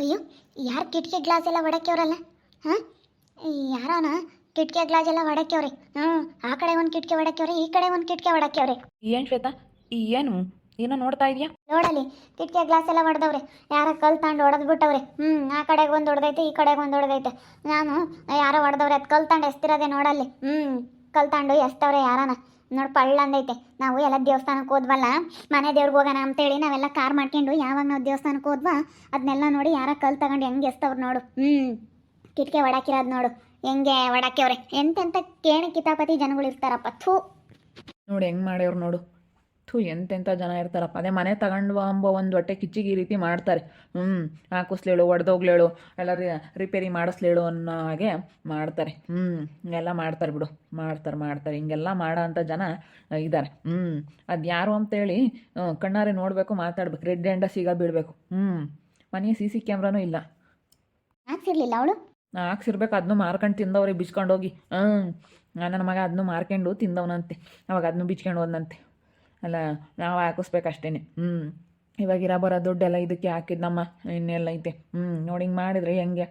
ಅಯ್ಯೋ ಯಾರು ಕಿಟಕಿ ಗ್ಲಾಸ್ ಎಲ್ಲ ಒಡಕ್ಯವ್ರಲ್ಲ? ಹಾಂ? ಯಾರಾನ ಕಿಟಕಿ ಗ್ಲಾಸ್ ಎಲ್ಲ ಒಡಕ್ಯವ್ರಿ? ಹ್ಞೂ ಆ ಕಡೆ ಒಂದು ಕಿಟಕಿ ಒಡಕ್ಯವ್ರಿ ಈ ಕಡೆ ಒಂದು ಕಿಟಕಿ ಒಡಕ್ಯವ್ರಿ. ಏನು ಶ್ವೇತಾ ಏನು? ಏನು ನೋಡ್ತಾ ಇದೆಯಾ? ನೋಡಲಿ ಕಿಟಕಿ ಗ್ಲಾಸ್ ಎಲ್ಲ ಹೊಡೆದವ್ರಿ ಯಾರ ಕಲ್ ತಗೊಂಡು ಹೊಡೆದು ಬಿಟ್ಟವ್ರಿ. ಹ್ಞೂ ಆ ಕಡೆಗೆ ಒಂದು ಹೊಡೆದೈತೆ ಈ ಕಡೆಗೆ ಒಂದು ಹೊಡೆದೈತೆ ನಾನು ಯಾರೋ ಹೊಡೆದವ್ರಿ ಅದು ಕಲ್ ತಗೊಂಡು ಎಸ್ತಿರೋದೆ ನೋಡಲ್ಲಿ. ಹ್ಞೂ ಕಲ್ ತಗೊಂಡು ಎಸ್ತವ್ರೆ ಯಾರನ. ನೋಡಿ ಪಳ್ಳ ಅಂದೈತೆ. ನಾವು ಎಲ್ಲ ದೇವಸ್ಥಾನಕ್ಕೆ ಹೋದ್ವಲ್ಲ, ಮನೆ ದೇವ್ರಿಗೆ ಹೋಗೋಣ ಅಂತೇಳಿ ನಾವೆಲ್ಲ ಕಾರ್ ಮಾಡ್ಕೊಂಡು ಯಾವಾಗ ನಾವು ದೇವಸ್ಥಾನಕ್ಕೆ ಹೋದ್ವಾ ಅದನ್ನೆಲ್ಲ ನೋಡಿ ಯಾರ ಕಲ್ ತಗೊಂಡು ಹೆಂಗೆ ಎಸ್ತವ್ರು ನೋಡು. ಹ್ಞೂ ಕಿಟಕಿ ಒಡಾಕಿರೋದು ನೋಡು. ಹೆಂಗೆ ಒಡಾಕ್ಯವ್ರೆ? ಎಂತೆಂಥ ಕೇಣಿ ಕಿತಾಪತಿ ಜನಗಳು ಇರ್ತಾರಪ್ಪ. ಥೂ. ನೋಡಿ ಹೆಂಗೆ ಮಾಡ್ಯವ್ರು ನೋಡು. ಥೂ ಎಂತೆಂಥ ಜನ ಇರ್ತಾರಪ್ಪ. ಅದೇ ಮನೆ ತಗೊಂಡು ಅಂಬೋ ಒಂದು ಹೊಟ್ಟೆ ಕಿಚ್ಚಿಗೆ ಈ ರೀತಿ ಮಾಡ್ತಾರೆ. ಹ್ಞೂ ಹಾಕಿಸ್ಲೇಳು ಒಡೆದೋಗ್ಲೇಳು ಎಲ್ಲ ರಿಪೇರಿ ಮಾಡಿಸ್ಲೇಳು ಅನ್ನೋ ಹಾಗೆ ಮಾಡ್ತಾರೆ. ಹ್ಞೂ ಹಿಂಗೆಲ್ಲ ಮಾಡ್ತಾರೆ ಬಿಡು. ಮಾಡ್ತಾರೆ ಮಾಡ್ತಾರೆ. ಹಿಂಗೆಲ್ಲ ಮಾಡೋ ಅಂಥ ಜನ ಇದ್ದಾರೆ. ಹ್ಞೂ ಅದು ಯಾರು ಅಂತೇಳಿ ಕಣ್ಣಾರೆ ನೋಡಬೇಕು ಮಾತಾಡ್ಬೇಕು. ರೆಡ್ ಎಂಡ ಸಿಗ ಬಿಡಬೇಕು ಹ್ಞೂ ಮನೆ ಸಿ ಸಿ ಕ್ಯಾಮ್ರಾನೂ ಇಲ್ಲ. ಹಾಕ್ಸಿರ್ಲಿಲ್ಲ ಅವಳು? ಹಾಕ್ಸಿರ್ಬೇಕು ಅದನ್ನು ಮಾರ್ಕೊಂಡು ತಿಂದವ್ರೆ ಬಿಚ್ಕೊಂಡು ಹೋಗಿ ಹ್ಞೂ ನನ್ನ ಮಗ ಅದನ್ನು ಮಾರ್ಕೊಂಡು ತಿಂದವನಂತೆ. ಅವಾಗ ಅದನ್ನು ಬಿಚ್ಕೊಂಡು ಹೋದ್ನಂತೆ. ಅಲ್ಲ, ನಾವು ಹಾಕಿಸ್ಬೇಕಷ್ಟೇ ಹ್ಞೂ ಇವಾಗ ಇರೋ ಬರೋ ದುಡ್ಡೆಲ್ಲ ಇದಕ್ಕೆ ಹಾಕಿದ್ನಮ್ಮ ಇನ್ನೆಲ್ಲ ಐತೆ. ಹ್ಞೂ ನೋಡಿ ಹಿಂಗೆ ಮಾಡಿದ್ರೆ ಹೆಂಗೆ?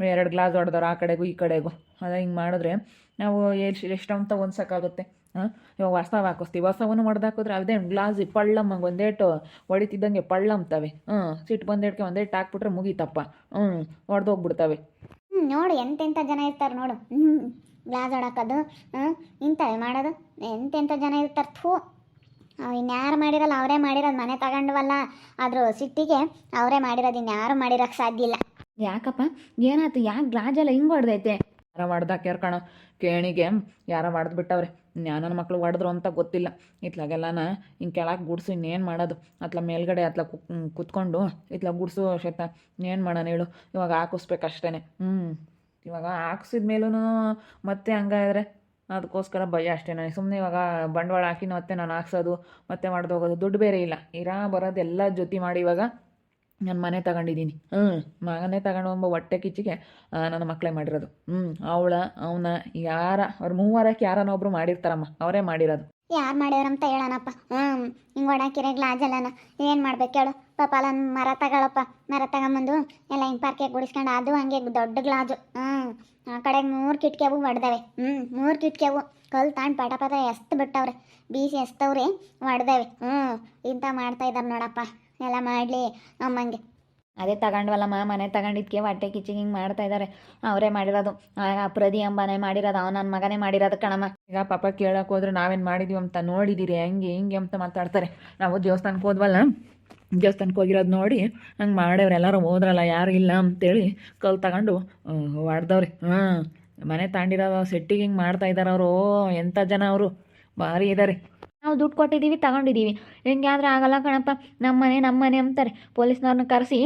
ಎರಡು ಗ್ಲಾಸ್ ಹೊಡೆದವ್ರು ಆ ಕಡೆಗೂ ಈ ಕಡೆಗೂ. ಅದ ಹಿಂಗೆ ಮಾಡಿದ್ರೆ ನಾವು ಎಷ್ಟು ಎಷ್ಟು ಅಂತ ಹೊಂದ್ಸೋಕ್ಕಾಗುತ್ತೆ ಹಾಂ? ಇವಾಗ ಹೊಸವು ಹಾಕಿಸ್ತೀವಿ. ಹೊಸವನ್ನು ಹೊಡೆದಾಕಿದ್ರೆ ಅದೇ ಗ್ಲಾಸ್ ಪಳ್ಳಮ್ಮಗೆ ಒಂದೇಟು ಹೊಡಿತಿದ್ದಂಗೆ ಪಳ್ಳಂತವೆ ಹ್ಞೂ ಸಿಟ್ಟು ಬಂದೇಟ್ಗೆ ಒಂದೇಟು ಹಾಕ್ಬಿಟ್ರೆ ಮುಗೀತಪ್ಪ. ಹ್ಞೂ ಹೊಡೆದೋಗ್ಬಿಡ್ತವೆ ನೋಡು ಎಂತೆಂಥ ಜನ ಇರ್ತಾರೆ ನೋಡು. ಹ್ಞೂ ಗ್ಲಾಸ್ ಹೊಡಕೋದು ಹ್ಞೂ ಇಂಥವೇ ಮಾಡೋದು. ಎಂತೆಂಥ ಜನ ಇರ್ತಾರೆ ಥೂ. ಇನ್ಯಾರು ಮಾಡಿರಲ್ಲ ಅವರೇ ಮಾಡಿರೋದು ಮನೆ ತಗೊಂಡ್ವಲ್ಲ. ಆದರೂ ಸಿಟ್ಟಿಗೆ ಅವರೇ ಮಾಡಿರೋದು ಇನ್ಯಾರು ಮಾಡಿರೋಕ್ಕೆ ಸಾಧ್ಯ ಇಲ್ಲ. ಯಾಕಪ್ಪ? ಏನಾಯ್ತು? ಯಾಕೆ ಗ್ಲಾಜೆಲ್ಲ ಹಿಂಗೆ ಹೊಡೆದೈತೆ? ಯಾರ ಹೊಡ್ದ ಕಣ? ಕೇಣಿಗೆ ಯಾರ ಹೊಡೆದು ಬಿಟ್ಟವ್ರೆ? ನನ್ನ ಮಕ್ಳು ಹೊಡೆದ್ರು ಅಂತ ಗೊತ್ತಿಲ್ಲ. ಇತ್ಲಾಗೆಲ್ಲನ ಹಿಂಗೆ ಕೆಳಗೆ ಗುಡ್ಸು ಇನ್ನೇನು ಮಾಡೋದು? ಅತ್ಲ ಮೇಲ್ಗಡೆ ಅತ್ಲ ಕುತ್ಕೊಂಡು ಇತ್ಲ ಗುಡ್ಸು ಶೇತ ಏನು ಮಾಡೋಣ ಹೇಳು? ಇವಾಗ ಹಾಕಿಸ್ಬೇಕಷ್ಟೇ ಹ್ಞೂ ಇವಾಗ ಹಾಕ್ಸಿದ ಮೇಲೂ ಮತ್ತೆ ಹಂಗಾದ್ರೆ? ಅದಕ್ಕೋಸ್ಕರ ಭಯ ಅಷ್ಟೇ. ನನಗೆ ಸುಮ್ಮನೆ ಇವಾಗ ಬಂಡವಾಳ ಹಾಕಿ ಮತ್ತೆ ನಾನು ಹಾಕ್ಸೋದು ಮತ್ತೆ ಮಾಡ್ದು ಹೋಗೋದು ದುಡ್ಡು ಬೇರೆ ಇಲ್ಲ. ಇರಾ ಬರೋದು ಎಲ್ಲ ಜೊತೆ ಮಾಡಿ ಇವಾಗ ನಾನು ಮನೆ ತಗೊಂಡಿದ್ದೀನಿ. ಹ್ಞೂ ಮನೆ ತಗೊಂಡು ಒಂಬ ಹೊಟ್ಟೆ ಕಿಚ್ಚಿಗೆ ನನ್ನ ಮಕ್ಕಳೇ ಮಾಡಿರೋದು. ಹ್ಞೂ ಅವಳ ಅವನ ಯಾರ ಅವ್ರ ಮೂವರಕ್ಕೆ ಯಾರನ್ನ ಒಬ್ರು ಮಾಡಿರ್ತಾರಮ್ಮ ಅವರೇ ಮಾಡಿರೋದು. ಯಾರು ಮಾಡ್ಯಾರಂತ ಹೇಳೋಣಪ್ಪ ಹ್ಞೂ ಹಿಂಗೆ ಹೊಡಾಕಿರೋ ಗ್ಲಾಸ್ ಎಲ್ಲನ ಏನು ಮಾಡ್ಬೇಕು ಹೇಳು. ಪಾಪ ಅಲ್ಲ ಮರ ತಗೊಳಪ್ಪ. ಮರ ತಗೊಂಬಂದು ಎಲ್ಲ ಹಿಂಗೆ ಪಾರ್ಕೆ ಗುಡಿಸ್ಕೊಂಡು ಅದು ಹಂಗೆ ದೊಡ್ಡ ಗ್ಲಾಜು. ಹ್ಞೂ ಆ ಕಡೆ ಮೂರು ಕಿಟಕಿಯವು ಹೊಡೆದವೆ ಹ್ಞೂ ಮೂರು ಕಿಟಕಿಯವು. ಕಲ್ ತಾಂಡ್ ಪಟ ಪಟ ಎಸ್ತು ಬಿಟ್ಟವ್ರೆ. ಬೀಸಿ ಎಸ್ತವ್ರೆ ಹೊಡೆದವೆ ಹ್ಞೂ ಇಂಥ ಮಾಡ್ತಾ ಇದ್ದಾರೆ ನೋಡಪ್ಪ. ಎಲ್ಲ ಮಾಡಲಿ ಅಮ್ಮಂಗೆ. ಅದೇ ತಗೊಂಡ್ವಲ್ಲಮ್ಮ ಮನೆ ತಗೊಂಡಿದ್ಕೆ ಹೊಟ್ಟೆ ಕಿಚ್ಚಿಗೆ ಹಿಂಗೆ ಮಾಡ್ತಾ ಇದ್ದಾರೆ ಅವರೇ ಮಾಡಿರೋದು. ಪ್ರದಿ ಅಂಬನೇ ಮಾಡಿರೋದು. ಅವ ನನ್ನ ಮಗನೇ ಮಾಡಿರೋದು ಕಣಮ್ಮ. ಈಗ ಪಾಪ ಕೇಳಕ್ಕೆ ಹೋದ್ರೆ ನಾವೇನು ಮಾಡಿದೀವಿ ಅಂತ ನೋಡಿದಿರಿ. ಹೆಂಗೆ ಹಿಂಗೆ ಅಂತ ಮಾತಾಡ್ತಾರೆ. ನಾವು ದೇವಸ್ಥಾನಕ್ಕೆ ಹೋದ್ವಲ್ಲ? ದೇವಸ್ಥಾನಕ್ಕೆ ಹೋಗಿರೋದು ನೋಡಿ, ಹಂಗೆ ಮಾಡ್ಯವ್ರು ಎಲ್ಲರೂ, ಹೋದ್ರಲ್ಲ, ಯಾರು ಇಲ್ಲ ಅಂತೇಳಿ ಕಲ್ ತಗೊಂಡು ಹೊಡೆದವ್ರಿ ಹಾಂ ಮನೆ ತಾಂಡಿರೋ ಸೆಟ್ಟಿಗೆ ಹಿಂಗೆ ಮಾಡ್ತಾ ಇದ್ದಾರೆ ಅವರು ಎಂಥ ಜನ ಅವರು, ಭಾರಿ ಇದ್ದಾರೆ ನಾವು ದುಡ್ಡು ಕೊಟ್ಟಿದ್ದೀವಿ ತಗೊಂಡಿದ್ದೀವಿ ಹೆಂಗೆ ಆದರೆ ಆಗಲ್ಲ ಕಣಪ್ಪ ನಮ್ಮನೆ ನಮ್ಮನೆ ಅಂತಾರೆ. ಪೊಲೀಸ್ನವ್ರನ್ನ ಕರೆಸಿ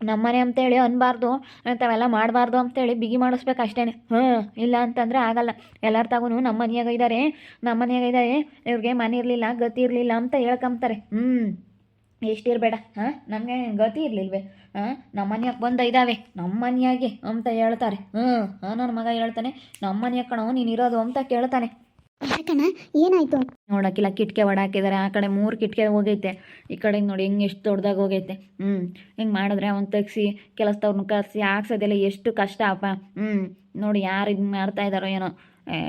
ನಮ್ಮನೆ ಅಂತೇಳಿ ಅನ್ಬಾರ್ದು, ಅಂಥವೆಲ್ಲ ಮಾಡಬಾರ್ದು ಅಂತೇಳಿ ಬಿಗಿ ಮಾಡಿಸ್ಬೇಕು ಅಷ್ಟೇ ಹಾಂ ಇಲ್ಲ ಅಂತಂದರೆ ಆಗಲ್ಲ. ಎಲ್ಲರ ತಗೂ ನಮ್ಮ ಮನೆಯಾಗ ಇದ್ದಾರೆ ನಮ್ಮ ಮನೆಯಾಗ ಇದ್ದಾರೆ ಇವ್ರಿಗೆ ಮನೆ ಇರಲಿಲ್ಲ, ಗತಿ ಇರಲಿಲ್ಲ ಅಂತ ಹೇಳ್ಕೊಂತಾರೆ ಹ್ಞೂ ಎಷ್ಟಿರಬೇಡ ಹಾಂ? ನಮಗೆ ಗತಿ ಇರಲಿಲ್ವೇ? ಹಾಂ? ನಮ್ಮ ಮನೆಯಾಗೆ ಬಂದ ಇದ್ದಾವೆ ನಮ್ಮ ಮನೆಯಾಗೆ ಅಂತ ಹೇಳ್ತಾರೆ. ಹ್ಞೂ ಹಾಂ ನನ್ನ ಮಗ ಹೇಳ್ತಾನೆ ನಮ್ಮ ಮನೆಯಾಗ ಕಣೋ ನೀನು ಇರೋದು ಅಂತ ಕೇಳ್ತಾನೆ. ಯಾಕಣ್ಣ ಏನಾಯ್ತು? ನೋಡಕ್ಕಿಲ್ಲ ಕಿಟಕಿ ಹಾಕಿದ್ದಾರೆ ಆ ಕಡೆ ಮೂರು ಕಿಟಕಿ ಹೋಗೈತೆ. ಈ ಕಡೆ ನೋಡಿ ಹೆಂಗೆ ಎಷ್ಟು ದೊಡ್ಡದಾಗಿ ಹೋಗೈತೆ. ಹ್ಞೂ ಹಿಂಗೆ ಮಾಡಿದ್ರೆ ಅವ್ನು ತೆಗ್ಸಿ ಕೆಲಸದವ್ರನ್ನ ಕರೆಸಿ ಹಾಕ್ಸೋದೆಲ್ಲ ಎಷ್ಟು ಕಷ್ಟ ಅಪ್ಪ. ಹ್ಞೂ ನೋಡಿ ಯಾರು ಇದು ಮಾಡ್ತಾ ಇದ್ದಾರೋ ಏನೋ.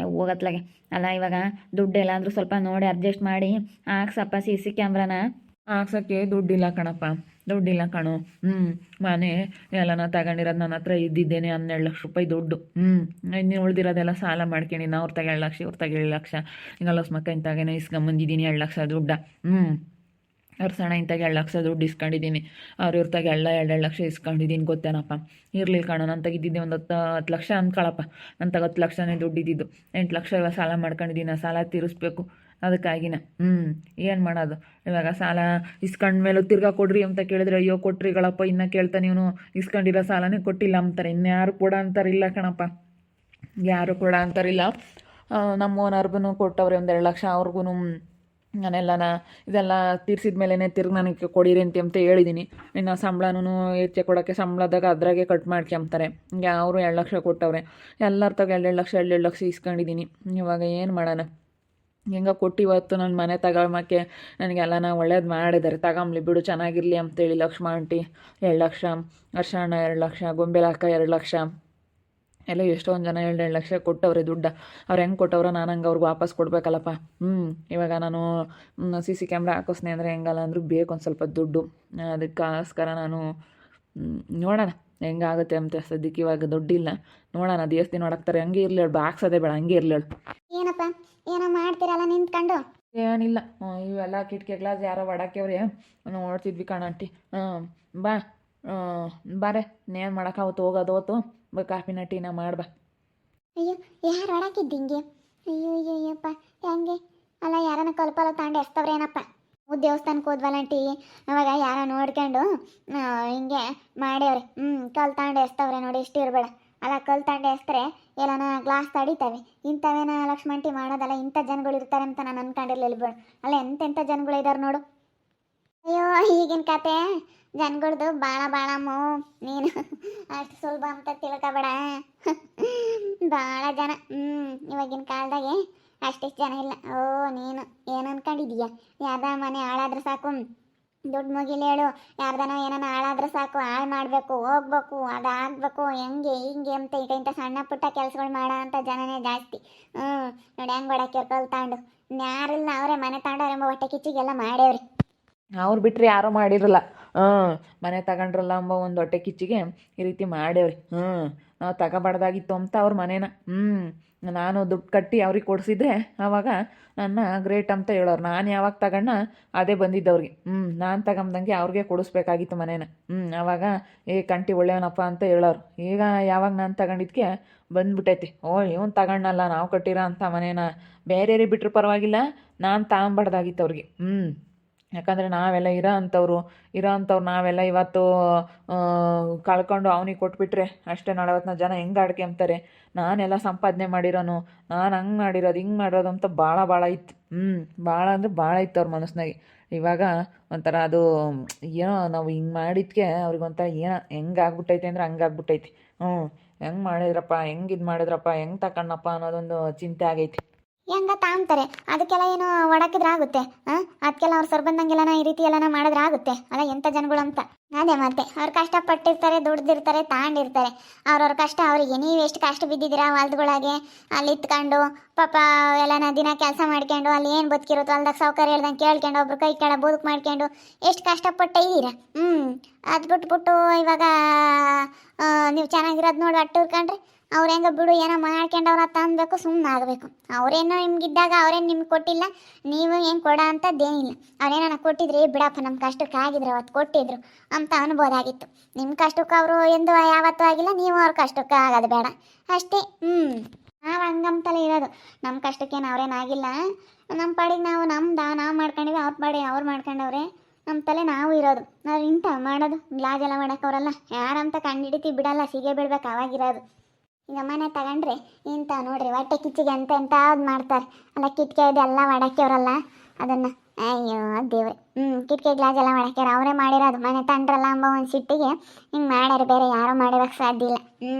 ಹೋಗತ್ಲಾಗೆ. ಅಲ್ಲ ಇವಾಗ ದುಡ್ಡು ಎಲ್ಲಾದರೂ ಸ್ವಲ್ಪ ನೋಡಿ ಅಡ್ಜಸ್ಟ್ ಮಾಡಿ. ಹಾಕ್ಸಪ್ಪ ಸಿ ಸಿ ಕ್ಯಾಮ್ರಾನ. ಹಾಕ್ಸೋಕ್ಕೆ ದುಡ್ಡಿಲ್ಲ ಕಣಪ್ಪ. ದುಡ್ಡಿಲ್ಲ ಕಣೋ. ಹ್ಞೂ ಮನೆ ನಾನು ತಗೊಂಡಿರೋದು ನನ್ನ ಹತ್ರ ಇದ್ದಿದ್ದೇನೆ ಹನ್ನೆರಡು ಲಕ್ಷ ರೂಪಾಯಿ ದುಡ್ಡು. ಹ್ಞೂ ಇನ್ನು ಉಳಿದಿರೋದೆಲ್ಲ ಸಾಲ ಮಾಡ್ಕೊಂಡಿನಿ ಅವ್ರ ತಗ ಎರಡು ಲಕ್ಷ, ಇವ್ರ ತಗ ಏಳು ಲಕ್ಷ ಹಿಂಗಲ್ಲ ಮಕ್ಕ ಇಂತಾಗೇನೋ ಇಸ್ಕೊಂಬಂದಿದ್ದೀನಿ ಎರಡು ಲಕ್ಷ ದುಡ್ಡ. ಹ್ಞೂ ಅವ್ರ ಸಣ್ಣ ಇಂತಾಗ ಎರಡು ಲಕ್ಷ ದುಡ್ಡು ಇಸ್ಕೊಂಡಿದ್ದೀನಿ. ಅವ್ರ ಇವ್ರ ತಗ ಎಲ್ಲ ಎರಡೆರಡು ಲಕ್ಷ ಇಸ್ಕೊಂಡಿದ್ದೀನಿ, ಗೊತ್ತೇನಪ್ಪ? ಇರಲಿಲ್ಲ ಕಣೋ, ನಾನು ತೆಗಿದ್ದಿದ್ದೆ ಒಂದು ಹತ್ತು ಹತ್ತು ಲಕ್ಷ ಅಂದ್ಕೊಳಪ್ಪ ನಂತಾಗ ತಗ ಹತ್ತು ಲಕ್ಷನೇ ದುಡ್ಡಿದ್ದು ಎಂಟು ಲಕ್ಷ ಇವಾಗ ಸಾಲ ಮಾಡ್ಕೊಂಡಿದ್ದೀನಿ ಸಾಲ ತೀರಿಸ್ಬೇಕು. ಅದಕ್ಕಾಗಿನ. ಹ್ಞೂ ಏನು ಮಾಡೋದು? ಇವಾಗ ಸಾಲ ಇಸ್ಕೊಂಡ್ಮೇಲೂ ತಿರ್ಗಾ ಕೊಡ್ರಿ ಅಂತ ಕೇಳಿದ್ರೆ ಅಯ್ಯೋ ಕೊಟ್ರಿಗಳಪ್ಪ ಇನ್ನ ಕೇಳ್ತಾನೆ ಇವನು ಇಸ್ಕೊಂಡಿರೋ ಸಾಲನೇ ಕೊಟ್ಟಿಲ್ಲ ಅಂತಾರೆ. ಇನ್ಯಾರು ಕೊಡ ಅಂತಾರಿಲ್ಲ ಕಣಪ್ಪ. ಯಾರು ಕೊಡ ಅಂತಾರಿಲ್ಲ. ನಮ್ಮ ಓನರ್ಗೂ ಕೊಟ್ಟವ್ರೆ ಒಂದೆರಡು ಎರಡು ಲಕ್ಷ ಅವ್ರಿಗೂ ನಾನೆಲ್ಲನ ಇದೆಲ್ಲ ತೀರ್ಸಿದ ಮೇಲೇ ತಿರ್ಗಿ ನನಗೆ ಕೊಡಿರಿ ಅಂತ ಅಂತ ಹೇಳಿದ್ದೀನಿ ಇನ್ನು ಸಂಬಳನೂ ಹೆಚ್ಚೆ ಕೊಡೋಕ್ಕೆ ಸಂಬಳದಾಗ ಅದ್ರಾಗೆ ಕಟ್ ಮಾಡ್ಕೊಂಬ್ತಾರೆ ಹಿಂಗೆ ಅವರು ಎರಡು ಲಕ್ಷ ಕೊಟ್ಟವ್ರೆ. ಎಲ್ಲರ ತಗ ಎರಡೆರಡು ಲಕ್ಷ ಎರಡೆರಡು ಲಕ್ಷ ಇಸ್ಕೊಂಡಿದ್ದೀನಿ ಇವಾಗ ಏನು ಮಾಡೋಣ? ಹೆಂಗ ಕೊಟ್ಟು ಇವತ್ತು ನನ್ನ ಮನೆ ತಗೊಳ್ಮಕ್ಕೆ ನನಗೆಲ್ಲ ನಾನು ಒಳ್ಳೇದು ಮಾಡಿದ್ದಾರೆ ತಗೊಂಬ್ಲಿ ಬಿಡು, ಚೆನ್ನಾಗಿರಲಿ ಅಂತೇಳಿ ಲಕ್ಷ್ಮ ಆಂಟಿ ಎರಡು ಲಕ್ಷ ಅರ್ಶಣ್ಣ ಎರಡು ಲಕ್ಷ ಗೊಂಬೆಲಾಕ ಎರಡು ಲಕ್ಷ. ಎಲ್ಲ ಎಷ್ಟೊಂದು ಜನ ಎರಡು ಎರಡು ಲಕ್ಷ ಕೊಟ್ಟವ್ರೆ ದುಡ್ಡು. ಅವ್ರು ಹೆಂಗೆ ಕೊಟ್ಟವ್ರೆ ನಾನು ಹಂಗೆ ಅವ್ರಿಗೆ ವಾಪಸ್ ಕೊಡಬೇಕಲ್ಲಪ್ಪ. ಹ್ಞೂ ಇವಾಗ ನಾನು ಸಿ ಸಿ ಕ್ಯಾಮ್ರಾ ಹಾಕಿಸ್ನೆ ಅಂದರೆ ಹೆಂಗಲ್ಲ ಅಂದರೂ ಬೇಕು ಒಂದು ಸ್ವಲ್ಪ ದುಡ್ಡು. ಅದಕ್ಕೋಸ್ಕರ ನಾನು ನೋಡೋಣ. ಹೆಂಗಾಗುತ್ತೆ ಅಂತ ಸದ್ಯಕ್ಕೆ ಇವಾಗ ದುಡ್ಡಿಲ್ಲ ನೋಡೋಣ ದೇವಸ್ಥಾನ ನೋಡಾಕ್ತಾರೆ. ಹಂಗೆ ಇರಲಿ ಹೇಳು ಹಾಕ್ಸೋದೇ ಬೇಡ ಹಂಗೆ ಇರಲಿ ಹೇಳು ಏನಪ್ಪ? ಏನೋ ಮಾಡ್ತೀರಲ್ಲ ನಿಂತ್ಕೊಂಡು? ಏನಿಲ್ಲ. ಇವೆಲ್ಲ ಕಿಟಕಿ ಗ್ಲಾಸ್ ಯಾರೋ ಒಡಾಕ್ಯವ್ರಿ. ನೋಡ್ತಿದ್ವಿ ಕಣ ಆಂಟಿ. ಹಾಂ ಬಾ. ಬಾರೆ ಏನು ಮಾಡೋಕ್ಕಾವತ್ತು ಹೋಗೋದು ಹೊತ್ತು. ಬಾ ಕಾಫಿನ ಟೀನ ಮಾಡ್ಬಾ ಅಯ್ಯೋ ಯಾರು ಒಡಾಕಿದ್ದಿಂಗೆ ಅಯ್ಯೋ ಅಯ್ಯೋ ಅಯ್ಯಪ್ಪ. ಹೆಂಗೆ? ಅಲ್ಲ ಯಾರನ್ನ ಕಲ್ಪಲ್ಲ ತಾಂಡೆ ಎಸ್ತವ್ರೆ ಏನಪ್ಪ ನಾವು ದೇವಸ್ಥಾನಕ್ಕೆ ಹೋದ್ವಲ್ಲಂಟಿ ಅವಾಗ ಯಾರ ನೋಡ್ಕೊಂಡು ಹಿಂಗೆ ಮಾಡ್ಯವ್ರೆ. ಹ್ಞೂ ಕಲ್ ತಾಂಡೆ ಎಸ್ತವ್ರೆ ನೋಡಿ, ಇಷ್ಟು ಇರಬೇಡ. ಅಲ್ಲ ಕಲ್ ತಾಂಡೆ ಎಸ್ತರೆ ಎಲ್ಲನ ಗ್ಲಾಸ್ ತಡಿತವೆ. ಇಂಥವೇನ ಲಕ್ಷ್ಮಂಟಿ ಮಾಡೋದಲ್ಲ, ಇಂಥ ಜನಗಳು ಇರ್ತಾರೆ ಅಂತ ನಾನು ಅನ್ಕೊಂಡಿರ್ಲಿಲ್ಲ ಬಿಡು. ಅಲ್ಲ ಎಂತೆಂಥ ಜನಗಳು ಇದ್ದಾರೆ ನೋಡು. ಅಯ್ಯೋ, ಈಗಿನ ಕತೆ. ಜನಗಳ್ದು ಭಾಳ ಮೋ. ನೀನು ಅಷ್ಟು ಸುಲಭ ಅಂತ ತಿಳ್ಕೊಬೇಡ. ಭಾಳ ಜನ. ಹ್ಞೂ ಇವಾಗಿನ ಕಾಲದಾಗೆ ಅಷ್ಟಿಷ್ಟು ಜನ ಇಲ್ಲ. ಓ, ನೀನು ಏನು ಅನ್ಕೊಂಡಿದೀಯ? ಯಾರ್ದ ಮನೆ ಹಾಳಾದ್ರೆ ಸಾಕು. ದುಡ್ಡು ಮುಗಿಲಿ ಹೇಳು. ಯಾರ್ದನ ಏನಾನ ಹಾಳಾದ್ರೆ ಸಾಕು. ಹಾಳು ಮಾಡಬೇಕು, ಹೋಗ್ಬೇಕು, ಅದಾಗಬೇಕು. ಹೆಂಗೆ, ಹಿಂಗೆ ಅಂತ ಈಗ ಇಂಥ ಸಣ್ಣ ಪುಟ್ಟ ಕೆಲಸಗಳು ಮಾಡೋ ಅಂತ ಜನನೇ ಜಾಸ್ತಿ. ಹ್ಞೂ, ನೋಡಿ ಹೆಂಗೆ ಬಡಕ್ಕೆ ಕಲ್ ತಾಂಡು. ಯಾರಿಲ್ಲ, ಅವರೇ ಮನೆ ತಾಂಡವ್ರೆ ಎಂಬ ಹೊಟ್ಟೆ ಕಿಚ್ಚಿಗೆಲ್ಲ ಮಾಡೇವ್ರಿ ಅವ್ರು ಬಿಟ್ಟರೆ ಯಾರೂ ಮಾಡಿರಲ್ಲ. ಹ್ಞೂ, ಮನೆ ತಗೊಂಡ್ರಲ್ಲ ಎಂಬ ಒಂದು ಹೊಟ್ಟೆ ಕಿಚ್ಚಿಗೆ ಈ ರೀತಿ ಮಾಡೇವ್ರಿ ಹ್ಞೂ ತಗೋಬಾರ್ದಾಗಿತ್ತು ಅಂತ ಅವ್ರ ಮನೇನ. ಹ್ಞೂ ನಾನು ದುಡ್ಡು ಕಟ್ಟಿ ಅವ್ರಿಗೆ ಕೊಡಿಸಿದ್ರೆ ಆವಾಗ ನನ್ನ ಗ್ರೇಟ್ ಅಂತ ಹೇಳೋರು. ನಾನು ಯಾವಾಗ ತಗೊಂಡ ಅದೇ ಬಂದಿದ್ದವ್ರಿಗೆ. ಹ್ಞೂ ನಾನು ತಗೊಂಬಂದಂಗೆ ಅವ್ರಿಗೆ ಕೊಡಿಸ್ಬೇಕಾಗಿತ್ತು ಮನೇನ. ಹ್ಞೂ ಆವಾಗ ಏ, ಕಂಟಿ ಒಳ್ಳೆಯವನಪ್ಪ ಅಂತ ಹೇಳೋರು. ಈಗ ಯಾವಾಗ ನಾನು ತಗೊಂಡಿದ್ಕೆ ಬಂದ್ಬಿಟ್ಟೈತಿ. ಓ ಇವನು ತಗೊಂಡಲ್ಲ ನಾವು ಕಟ್ಟಿರೋ ಅಂತ ಮನೇನ. ಬೇರೆಯವ್ರಿಗೆ ಬಿಟ್ಟರು ಪರವಾಗಿಲ್ಲ, ನಾನು ತಗೊಂಬಾರ್ದಾಗಿತ್ತು ಅವ್ರಿಗೆ. ಹ್ಞೂ ಯಾಕಂದರೆ ನಾವೆಲ್ಲ ಇರೋ ಅಂಥವ್ರು ಇರೋ ಅಂಥವ್ರು ನಾವೆಲ್ಲ ಇವತ್ತು ಕಳ್ಕೊಂಡು ಅವ್ನಿಗೆ ಕೊಟ್ಬಿಟ್ರೆ ಅಷ್ಟೇ ನಲವತ್ತನ ಜನ ಹೆಂಗೆ ಆಡ್ಕೊಂತಾರೆ ನಾನೆಲ್ಲ ಸಂಪಾದನೆ ಮಾಡಿರೋನು, ನಾನು ಹಂಗೆ ಮಾಡಿರೋದು, ಹಿಂಗೆ ಮಾಡಿರೋದು ಅಂತ ಭಾಳ ಭಾಳ ಇತ್ತು. ಹ್ಞೂ ಭಾಳ ಅಂದರೆ ಭಾಳ ಇತ್ತು ಅವ್ರ ಮನಸ್ಸಿನಾಗೆ ಇವಾಗ ಒಂಥರ ಅದು ಏನೋ ನಾವು ಹಿಂಗೆ ಮಾಡಿದ್ಕೆ ಅವ್ರಿಗೆ ಒಂಥರ ಏನೋ ಹೆಂಗೆ ಆಗ್ಬಿಟ್ಟೈತೆ ಅಂದರೆ ಹಂಗೆ ಆಗ್ಬಿಟ್ಟೈತಿ. ಹ್ಞೂ ಹೆಂಗೆ ಮಾಡಿದ್ರಪ್ಪ, ಹೆಂಗೆ ಇದು ಮಾಡಿದ್ರಪ್ಪ, ಹೆಂಗೆ ತಕೊಂಡಪ್ಪ ಅನ್ನೋದೊಂದು ಚಿಂತೆ ಆಗೈತಿ. ಹೆಂಗ ತಾಂತಾರೆ ಅದಕ್ಕೆಲ್ಲ ಏನು ಒಡಕಿದ್ರೆ ಆಗುತ್ತೆ ಅದಕ್ಕೆಲ್ಲ ಅವ್ರು ಸರ್ ಬಂದಂಗೆಲ್ಲನ ಈ ರೀತಿ ಎಲ್ಲನ ಮಾಡಿದ್ರೆ ಆಗುತ್ತೆ. ಅಲ್ಲ ಎಂಥ ಜನಗಳು ಅಂತ ಅದೇ ಮತ್ತೆ, ಅವ್ರು ಕಷ್ಟಪಟ್ಟಿರ್ತಾರೆ, ದುಡ್ದಿರ್ತಾರೆ, ತಾಂಡಿರ್ತಾರೆ. ಅವ್ರವ್ರ ಕಷ್ಟ, ಅವರಿಗೆ ನೀವು ಎಷ್ಟು ಕಷ್ಟ ಬಿದ್ದಿದ್ದೀರಾ ಹೊಲ್ದೊಳಗೆ? ಅಲ್ಲಿ ಇತ್ಕೊಂಡು, ಪಾಪ ಎಲ್ಲನ ದಿನ ಕೆಲಸ ಮಾಡ್ಕೊಂಡು, ಅಲ್ಲಿ ಏನು ಬದುಕಿರುತ್ತೋ ಹೊಲ್ದಾಗ ಸೌಕರ್ಯ ಹೇಳ್ದಂಗೆ ಕೇಳ್ಕೊಂಡು, ಒಬ್ರು ಕೈ ಕೆಳ ಬದುಕು ಮಾಡ್ಕೊಂಡು, ಎಷ್ಟು ಕಷ್ಟಪಟ್ಟ ಇದ್ದೀರಾ? ಹ್ಞೂ ಅದು ಬಿಟ್ಬಿಟ್ಟು ಇವಾಗ ನೀವು ಚೆನ್ನಾಗಿರೋದು ನೋಡಿ ಅಟ್ಟು ಇರ್ಕೊಂಡ್ರೆ ಅವ್ರು ಹೆಂಗೆ ಬಿಡು, ಏನೋ ಮಾಡ್ಕೊಂಡವ್ರ ತಂದಬೇಕು ಸುಮ್ಮನೆ ಆಗಬೇಕು. ಅವ್ರೇನೋ ನಿಮ್ಗಿದ್ದಾಗ ಅವ್ರೇನು ನಿಮ್ಗೆ ಕೊಟ್ಟಿಲ್ಲ, ನೀವು ಏನು ಕೊಡ ಅಂತದ್ದೇನಿಲ್ಲ ಅವ್ರೇನೋ ಕೊಟ್ಟಿದ್ರಿ ಬಿಡಪ್ಪ ನಮ್ಮ ಕಷ್ಟಕ್ಕೆ ಆಗಿದ್ರು ಅವತ್ತು ಕೊಟ್ಟಿದ್ರು ಅಂತ ಅನ್ಬೋದಾಗಿತ್ತು ನಿಮ್ಮ ಕಷ್ಟಕ್ಕೆ ಅವರು ಎಂದು ಯಾವತ್ತೂ ಆಗಿಲ್ಲ, ನೀವು ಅವ್ರ ಕಷ್ಟಕ್ಕೆ ಆಗೋದು ಬೇಡ. ಅಷ್ಟೇ ಹ್ಞೂ ನಾವು ಹಂಗಂತಲೇ ಇರೋದು. ನಮ್ಮ ಕಷ್ಟಕ್ಕೇನು ಅವ್ರೇನಾಗಿಲ್ಲ ನಮ್ಮ ಪಾಡಿಗೆ ನಾವು ನಮ್ದು, ನಾವು ಮಾಡ್ಕೊಂಡಿವಿ, ಅವ್ರ ಪಾಡಿ ಅವ್ರು ಮಾಡ್ಕೊಂಡವ್ರೆ. ನಮ್ಮ ತಲೆ ನಾವು ಇರೋದು. ನಾವು ಇಂಥ ಮಾಡೋದು ಗ್ಲಾಸ್ ಎಲ್ಲ ಮಾಡಕ್ಕೆ ಅವರಲ್ಲ ಯಾರಂತ ಕಂಡಿಡಿತಿ ಬಿಡಲ್ಲ, ಸಿಗೆ ಬಿಡ್ಬೇಕು ಅವಾಗಿರೋದು. ಈಗ ಮನೆ ತಗೊಂಡ್ರೆ ಇಂಥ ನೋಡ್ರಿ, ಹೊಟ್ಟೆ ಕಿಚ್ಚಿಗೆ ಅಂತ ಎಂತ ಮಾಡ್ತಾರೆ. ಅಲ್ಲ ಕಿಟಕಿ ಇದೆಲ್ಲ ಮಾಡಕ್ಕೆವ್ರಲ್ಲ ಅದನ್ನು. ಅಯ್ಯೋ, ದೇವ್ರೆ. ಹ್ಞೂ ಕಿಟಕಿ ಗ್ಲಾಸ್ ಎಲ್ಲ ಮಾಡೋಕ್ಕೆ ಅವರೇ ಮಾಡಿರೋದು. ಮನೆ ತಂಡ್ರಲ್ಲ ಅಂಬ ಒಂದು ಸಿಟ್ಟಿಗೆ. ಹಿಂಗೆ ಮಾಡ್ಯಾರ ಬೇರೆ, ಯಾರೂ ಮಾಡಿರೋಕ್ಕೆ ಸಾಧ್ಯ ಇಲ್ಲ. ಹ್ಞೂ